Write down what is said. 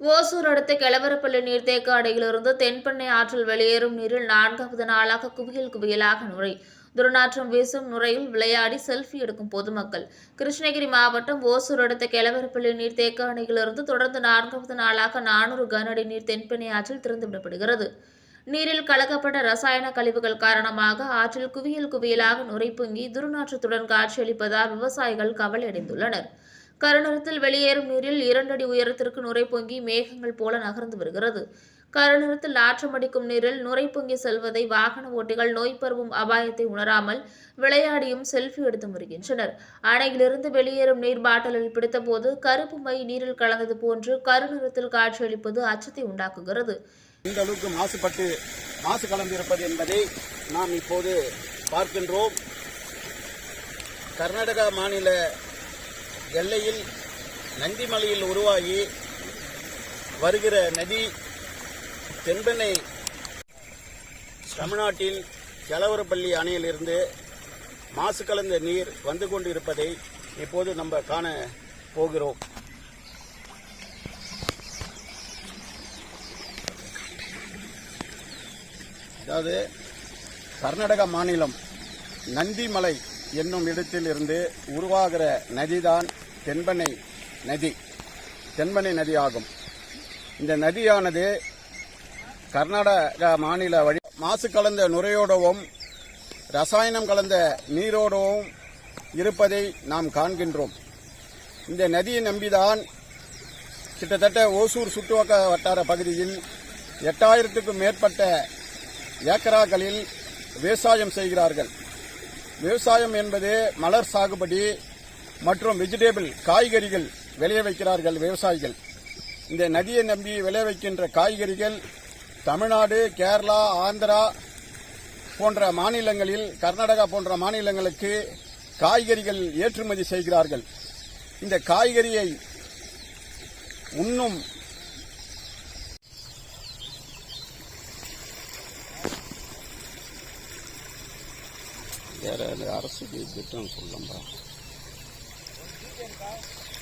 ஓசூர் அடுத்த கிளவரப்பள்ளி நீர்த்தேக்க அடையிலிருந்து தென்பெண்ணை ஆற்றில் வெளியேறும் நீரில் நான்காவது நாளாக குவியல் குவியலாக நுரை துர்நாற்றம் வீசும் நுரையில் விளையாடி செல்ஃபி எடுக்கும் பொதுமக்கள் கிருஷ்ணகிரி மாவட்டம் ஓசூர் அடுத்த கிளவரப்பள்ளி நீர்த்தேக்க அணையிலிருந்து தொடர்ந்து நான்காவது நாளாக நானூறு கனஅடி நீர் தென்பெண்ணை ஆற்றில் திறந்துவிடப்படுகிறது. நீரில் கலக்கப்பட்ட ரசாயன கழிவுகள் காரணமாக ஆற்றில் குவியல் குவியலாக நுரை பொங்கி துர்நாற்றத்துடன் காட்சியளிப்பதால் விவசாயிகள் கவலையடைந்துள்ளனர். கருணரத்தில் வெளியேறும் நீரில் இரண்டடி உயரத்திற்கு நுரை பொங்கி மேகங்கள் போல நகர்ந்து வருகிறது. கருநிறத்தில் ஆற்றமடிக்கும் நீரில் நுரை பொங்கி செல்வதை வாகன ஓட்டிகள் நோய் பரவும் அபாயத்தை உணராமல் விளையாடியும் செல்ஃபி எடுத்து வருகின்றனர். அணையிலிருந்து வெளியேறும் நீர் பாட்டிலில் பிடித்தபோது கருப்பு மை நீரில் கலந்தது போன்று கருநிறத்தில் காட்சியளிப்பது அச்சத்தை உண்டாக்குகிறது. இந்த அளவுக்கு மாசுபட்டு மாசு கலந்திருப்பது என்பதை நாம் இப்போது பார்க்கின்றோம். கர்நாடகா மாநில எல்லையில் நந்திமலையில் உருவாகி வருகிற நதி தென்பெண்ணை தமிழ்நாட்டில் ஜலவரப்பள்ளி அணையிலிருந்து மாசு கலந்த நீர் வந்து கொண்டிருப்பதை இப்போது நம்ம காண போகிறோம். அதாவது கர்நாடக மாநிலம் நந்திமலை என்னும் இடத்தில் இருந்து உருவாகிற நதிதான் தென்பனை நதி. தென்பனை நதி ஆகும். இந்த நதியானது கர்நாடக மாநில வழி மாசு கலந்த நுரையோடவும் ரசாயனம் கலந்த நீரோடவும் இருப்பதை நாம் காண்கின்றோம். இந்த நதியை நம்பிதான் கிட்டத்தட்ட ஓசூர் சுற்றுவக்க வட்டார பகுதியில் எட்டாயிரத்துக்கும் மேற்பட்ட ஏக்கராக்களில் விவசாயம் செய்கிறார்கள். விவசாயம் என்பது மலர் சாகுபடி மற்றும் வெஜிடேபிள் காய்கறிகள் விளைய வைக்கிறார்கள் விவசாயிகள். இந்த நதியை நம்பி விளைய வைக்கின்ற காய்கறிகள் தமிழ்நாடு கேரளா ஆந்திரா போன்ற மாநிலங்களில் கர்நாடகா போன்ற மாநிலங்களுக்கு காய்கறிகள் ஏற்றுமதி செய்கிறார்கள். இந்த காய்கறியை உண்ணும் வேற அரசுக்கு திட்டம் சொல்லம்பா Thank you.